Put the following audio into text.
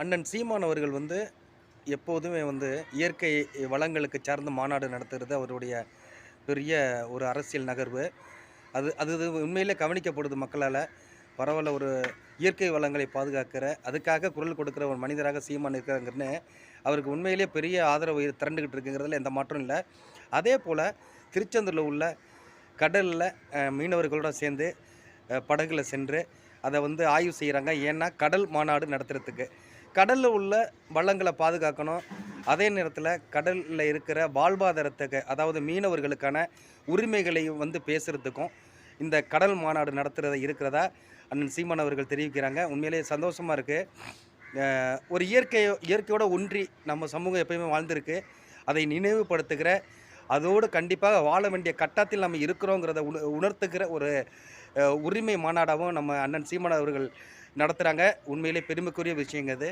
அண்ணன் சீமான் அவர்கள் வந்து எப்போதுமே வந்து இயற்கை வளங்களுக்கு சார்ந்த மாநாடு நடத்துகிறது அவருடைய பெரிய ஒரு அரசியல் நகர்வு. அது அது இது உண்மையிலே கவனிக்கப்படுது மக்களால். பரவாயில்ல ஒரு இயற்கை வளங்களை பாதுகாக்கிற அதுக்காக குரல் கொடுக்குற ஒரு மனிதராக சீமான் இருக்கிறாங்கன்னு அவருக்கு உண்மையிலே பெரிய ஆதரவு திரண்டுக்கிட்டு இருக்குங்கிறதுல எந்த மாற்றம் இல்லை. அதே போல் திருச்செந்தூரில் உள்ள கடலில் மீனவர்களோட சேர்ந்து படகுல சென்று அதை வந்து ஆய்வு செய்கிறாங்க ஏன்னா கடல் மாநாடு நடத்துகிறதுக்கு கடலில் உள்ள வள்ளங்களை பாதுகாக்கணும். அதே நேரத்தில் கடலில் இருக்கிற வாழ்வாதாரத்துக்கு அதாவது மீனவர்களுக்கான உரிமைகளை வந்து பேசுகிறதுக்கும் இந்த கடல் மாநாடு நடத்துகிறத இருக்கிறதா அண்ணன் சீமான் அவர்கள் தெரிவிக்கிறாங்க. உண்மையிலேயே சந்தோஷமாக இருக்குது ஒரு இயற்கையோ இயற்கையோட ஒன்றி நம்ம சமூகம் எப்பயுமே வாழ்ந்திருக்கு. அதை நினைவுபடுத்துகிற அதோடு கண்டிப்பாக வாழ வேண்டிய கட்டத்தில் நம்ம இருக்கிறோங்கிறத உண உணர்த்துக்கிற ஒரு உரிமை மாநாடாகவும் நம்ம அண்ணன் சீமான் அவர்கள் நடத்துகிறாங்க உண்மையிலே பெருமைக்குரிய விஷயங்க அது